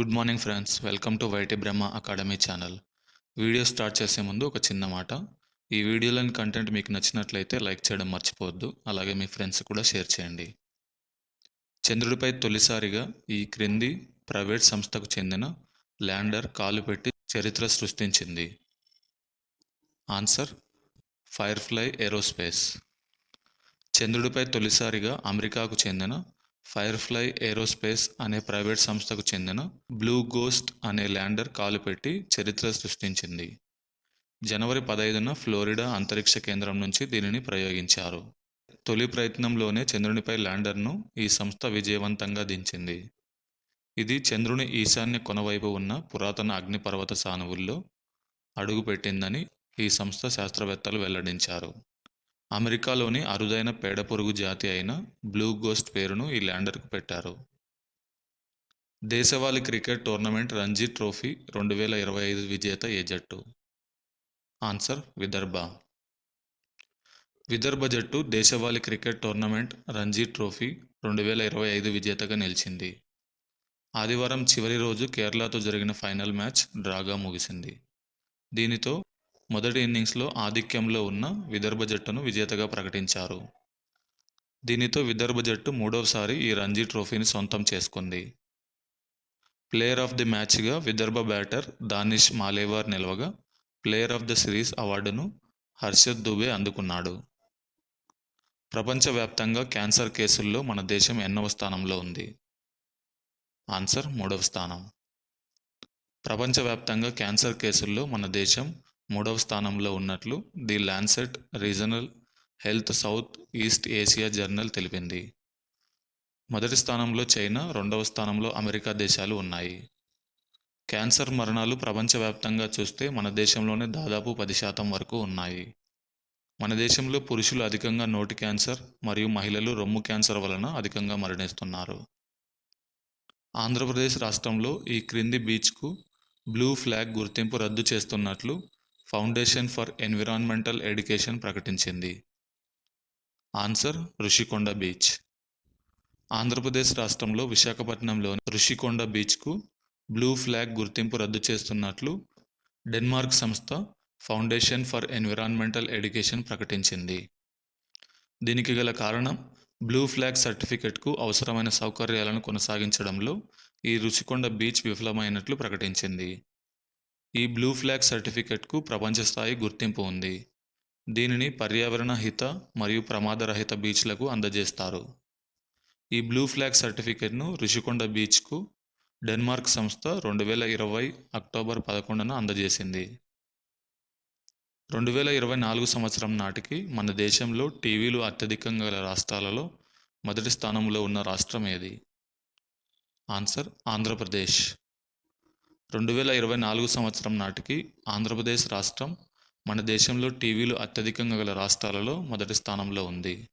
Good morning friends. Welcome to YT Brahma academy channel. Video start చేసే ముందు ఒక చిన్న మాట. ఈ వీడియోలోని కంటెంట్ మీకు నచ్చినట్లయితే లైక్ చేయడం మర్చిపోవద్దు. అలాగే మీ ఫ్రెండ్స్ కూడా షేర్ చేయండి. చంద్రుడిపై తొలిసారిగా ఈ క్రింది ప్రైవేట్ సంస్థకు చెందిన ల్యాండర్ కాలు పెట్టి చరిత్ర సృష్టించింది. Answer Firefly Aerospace. చంద్రుడిపై తొలిసారిగా అమెరికాకు చెందిన ఫైర్ఫ్లై ఏరోస్పేస్ అనే ప్రైవేట్ సంస్థకు చెందిన బ్లూ గోస్ట్ అనే ల్యాండర్ కాలుపెట్టి చరిత్ర సృష్టించింది. జనవరి పదహైదున ఫ్లోరిడా అంతరిక్ష కేంద్రం నుంచి దీనిని ప్రయోగించారు. తొలి ప్రయత్నంలోనే చంద్రునిపై ల్యాండర్ను ఈ సంస్థ విజయవంతంగా దించింది. ఇది చంద్రుని ఈశాన్య కొనవైపు ఉన్న పురాతన అగ్నిపర్వత సానువుల్లో అడుగుపెట్టిందని ఈ సంస్థ శాస్త్రవేత్తలు వెల్లడించారు. అమెరికాలోని అరుదైన పేడపురుగు జాతి అయిన బ్లూ గోస్ట్ పేరును ఈ ల్యాండర్కు పెట్టారు. దేశవాళీ క్రికెట్ టోర్నమెంట్ రంజీ ట్రోఫీ రెండు వేల ఇరవై ఐదు విజేత ఏ జట్టు? ఆన్సర్ విదర్భ. విదర్భ జట్టు దేశవాళీ క్రికెట్ టోర్నమెంట్ రంజీ ట్రోఫీ రెండు వేల ఇరవై ఐదు విజేతగా నిలిచింది. ఆదివారం చివరి రోజు కేరళతో జరిగిన ఫైనల్ మ్యాచ్ డ్రాగా ముగిసింది. దీనితో మొదటి ఇన్నింగ్స్లో ఆధిక్యంలో ఉన్న విదర్భ జట్టును విజేతగా ప్రకటించారు. దీనితో విదర్భ జట్టు మూడవసారి ఈ రంజీ ట్రోఫీని సొంతం చేసుకుంది. ప్లేయర్ ఆఫ్ ది మ్యాచ్గా విదర్భ బ్యాటర్ దానిష్ మాలేవార్ నిలవగా ప్లేయర్ ఆఫ్ ద సిరీస్ అవార్డును హర్షద్ దుబే అందుకున్నాడు. ప్రపంచవ్యాప్తంగా క్యాన్సర్ కేసుల్లో మన దేశం ఎన్నవ స్థానంలో ఉంది. ఆన్సర్ మూడవ స్థానం. ప్రపంచవ్యాప్తంగా క్యాన్సర్ కేసుల్లో మన దేశం మూడవ స్థానంలో ఉన్నట్లు the Lancet regional health south east Asia journal తెలిపింది. మొదటి స్థానంలో చైనా రెండవ స్థానంలో అమెరికా దేశాలు ఉన్నాయి. క్యాన్సర్ మరణాలు ప్రపంచవ్యాప్తంగా చూస్తే మన దేశంలోనే దాదాపు పది శాతం వరకు ఉన్నాయి. మన దేశంలో పురుషులు అధికంగా నోటి క్యాన్సర్ మరియు మహిళలు రొమ్ము క్యాన్సర్ వలన అధికంగా మరణిస్తున్నారు. ఆంధ్రప్రదేశ్ రాష్ట్రంలో ఈ క్రింది బీచ్కు బ్లూ ఫ్లాగ్ గుర్తింపు రద్దు చేస్తున్నట్లు ఫౌండేషన్ ఫర్ ఎన్విరాన్మెంటల్ ఎడ్యుకేషన్ ప్రకటించింది. Answer Rushikonda beach. ఆంధ్రప్రదేశ్ రాష్ట్రంలో విశాఖపట్నంలోని ఋషికొండ బీచ్కు బ్లూ ఫ్లాగ్ గుర్తింపు రద్దు చేస్తున్నట్లు డెన్మార్క్ సంస్థ ఫౌండేషన్ ఫర్ ఎన్విరాన్మెంటల్ ఎడ్యుకేషన్ ప్రకటించింది. దీనికి గల కారణం బ్లూ ఫ్లాగ్ సర్టిఫికెట్కు అవసరమైన సౌకర్యాలను కొనసాగించడంలో ఈ రుషికొండ బీచ్ విఫలమైనట్లు ప్రకటించింది. ఈ బ్లూ ఫ్లాగ్ సర్టిఫికెట్కు ప్రపంచస్థాయి గుర్తింపు ఉంది. దీనిని పర్యావరణ హిత మరియు ప్రమాదరహిత బీచ్లకు అందజేస్తారు. ఈ బ్లూ ఫ్లాగ్ సర్టిఫికెట్ను రిషికొండ బీచ్కు డెన్మార్క్ సంస్థ రెండు వేల ఇరవై అక్టోబర్ పదకొండున అందజేసింది. రెండు వేల ఇరవై నాలుగు సంవత్సరం నాటికి మన దేశంలో టీవీలు అత్యధికంగా గల రాష్ట్రాలలో మొదటి స్థానంలో ఉన్న రాష్ట్రం ఏది? ఆన్సర్ ఆంధ్రప్రదేశ్. రెండు వేల ఇరవై నాలుగు సంవత్సరం నాటికి ఆంధ్రప్రదేశ్ రాష్ట్రం మన దేశంలో టీవీలు అత్యధికంగా గల రాష్ట్రాలలో మొదటి స్థానంలో ఉంది.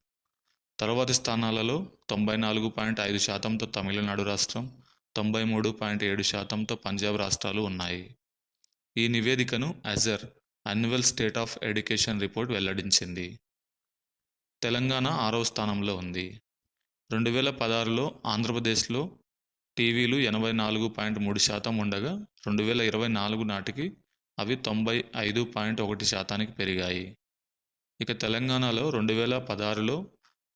తరువాతి స్థానాలలో తొంభై నాలుగు పాయింట్ ఐదు శాతంతో తమిళనాడు రాష్ట్రం తొంభై మూడు పాయింట్ ఏడు శాతంతో పంజాబ్ రాష్ట్రాలు ఉన్నాయి. ఈ నివేదికను ASER annual state of education report వెల్లడించింది. తెలంగాణ ఆరవ స్థానంలో ఉంది. రెండు వేల పదహారులో ఆంధ్రప్రదేశ్లో టీవీలు ఎనభై నాలుగు పాయింట్ మూడు శాతం ఉండగా రెండు వేల ఇరవై నాలుగు నాటికి అవి తొంభై ఐదు పాయింట్ ఒకటి శాతానికి పెరిగాయి. ఇక తెలంగాణలో రెండు వేల పదహారులో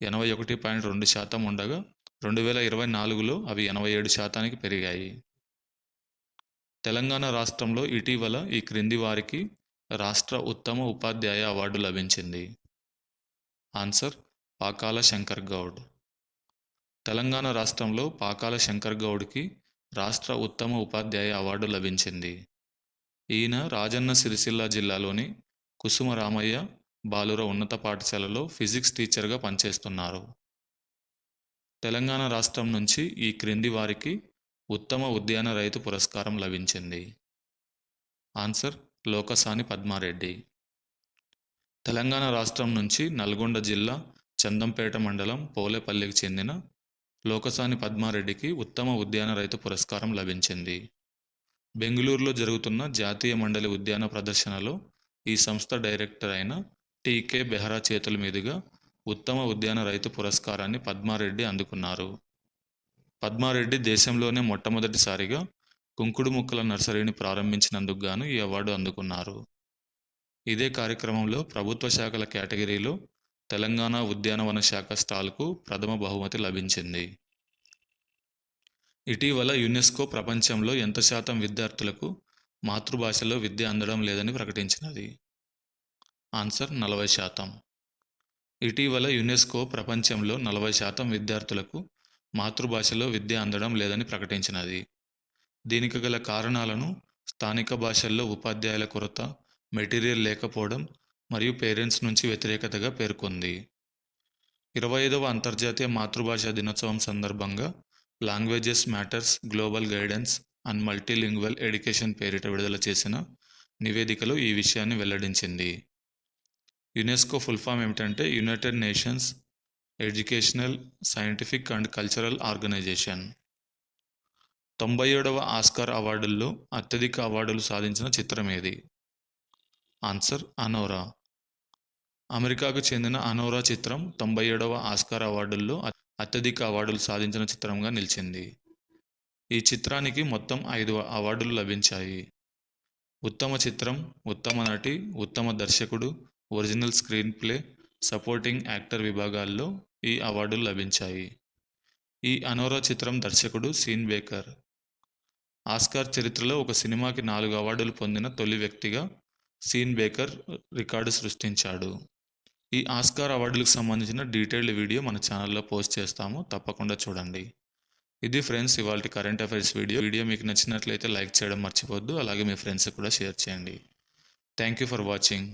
ఎనభై ఒకటి పాయింట్ రెండు శాతం ఉండగా రెండు వేల ఇరవై నాలుగులో అవి ఎనభై ఏడు శాతానికి పెరిగాయి. తెలంగాణ రాష్ట్రంలో ఇటీవల ఈ క్రింది వారికి రాష్ట్ర ఉత్తమ ఉపాధ్యాయ అవార్డు లభించింది. ఆన్సర్ పాకాల శంకర్ గౌడ్. తెలంగాణ రాష్ట్రంలో పాకాల శంకర్ గౌడ్కి రాష్ట్ర ఉత్తమ ఉపాధ్యాయ అవార్డు లభించింది. ఈయన రాజన్న సిరిసిల్ల జిల్లాలోని కుసుమరామయ్య బాలుర ఉన్నత పాఠశాలలో ఫిజిక్స్ టీచర్గా పనిచేస్తున్నారు. తెలంగాణ రాష్ట్రం నుంచి ఈ క్రింది వారికి ఉత్తమ ఉద్యాన రైతు పురస్కారం లభించింది. ఆన్సర్ లోకసాని పద్మారెడ్డి. తెలంగాణ రాష్ట్రం నుంచి నల్గొండ జిల్లా చందంపేట మండలం పోలేపల్లికి చెందిన లోకసాని పద్మారెడ్డికి ఉత్తమ ఉద్యాన రైతు పురస్కారం లభించింది. బెంగళూరులో జరుగుతున్న జాతీయ మండలి ఉద్యాన ప్రదర్శనలో ఈ సంస్థ డైరెక్టర్ అయిన టీకే బెహ్రా చేతుల మీదుగా ఉత్తమ ఉద్యాన రైతు పురస్కారాన్ని పద్మారెడ్డి అందుకున్నారు. పద్మారెడ్డి దేశంలోనే మొట్టమొదటిసారిగా కుంకుడు మొక్కల నర్సరీని ప్రారంభించినందుకు గాను ఈ అవార్డు అందుకున్నారు. ఇదే కార్యక్రమంలో ప్రభుత్వ శాఖల కేటగిరీలో తెలంగాణ ఉద్యానవన శాఖ స్టాల్కు ప్రథమ బహుమతి లభించింది. ఇటీవల యునెస్కో ప్రపంచంలో ఎంత శాతం విద్యార్థులకు మాతృభాషలో విద్య అందడం లేదని ప్రకటించినది? ఆన్సర్ నలభై శాతం. ఇటీవల యునెస్కో ప్రపంచంలో నలభై శాతం విద్యార్థులకు మాతృభాషలో విద్య అందడం లేదని ప్రకటించినది. దీనికి గల కారణాలను స్థానిక భాషల్లో ఉపాధ్యాయుల కొరత మెటీరియల్ లేకపోవడం మరియు పేరెంట్స్ నుంచి వ్యతిరేకతగా పేర్కొంది. ఇరవై ఐదవ అంతర్జాతీయ మాతృభాషా దినోత్సవం సందర్భంగా languages matters global guidance and multilingual education పేరిట విడుదల చేసిన నివేదికలో ఈ విషయాన్ని వెల్లడించింది. యునెస్కో ఫుల్ ఫామ్ ఏమిటంటే United Nations Educational Scientific and Cultural Organization. తొంభై ఏడవ ఆస్కార్ అవార్డుల్లో అత్యధిక అవార్డులు సాధించిన చిత్రం ఏది? Answer Anora. అమెరికాకు చెందిన అనోరా చిత్రం తొంభై ఏడవ ఆస్కార్ అవార్డుల్లో అత్యధిక అవార్డులు సాధించిన చిత్రంగా నిలిచింది. ఈ చిత్రానికి మొత్తం ఐదు అవార్డులు లభించాయి. ఉత్తమ చిత్రం ఉత్తమ నటి ఉత్తమ దర్శకుడు original screenplay supporting actor విభాగాల్లో ఈ అవార్డులు లభించాయి. ఈ అనోరా చిత్రం దర్శకుడు సీన్ బేకర్. ఆస్కార్ చరిత్రలో ఒక సినిమాకి నాలుగు అవార్డులు పొందిన తొలి వ్యక్తిగా సీన్ బేకర్ రికార్డు సృష్టించాడు. ఈ ఆస్కార్ అవార్డులకు సంబంధించిన డీటెయిల్డ్ వీడియో మన ఛానల్లో పోస్ట్ చేస్తాము. తప్పకుండా చూడండి. ఇది ఫ్రెండ్స్ ఇవాళ కరెంట్ అఫైర్స్ వీడియో. వీడియో మీకు నచ్చినట్లయితే లైక్ చేయడం మర్చిపోవద్దు. అలాగే మీ ఫ్రెండ్స్కి కూడా షేర్ చేయండి. Thank you for watching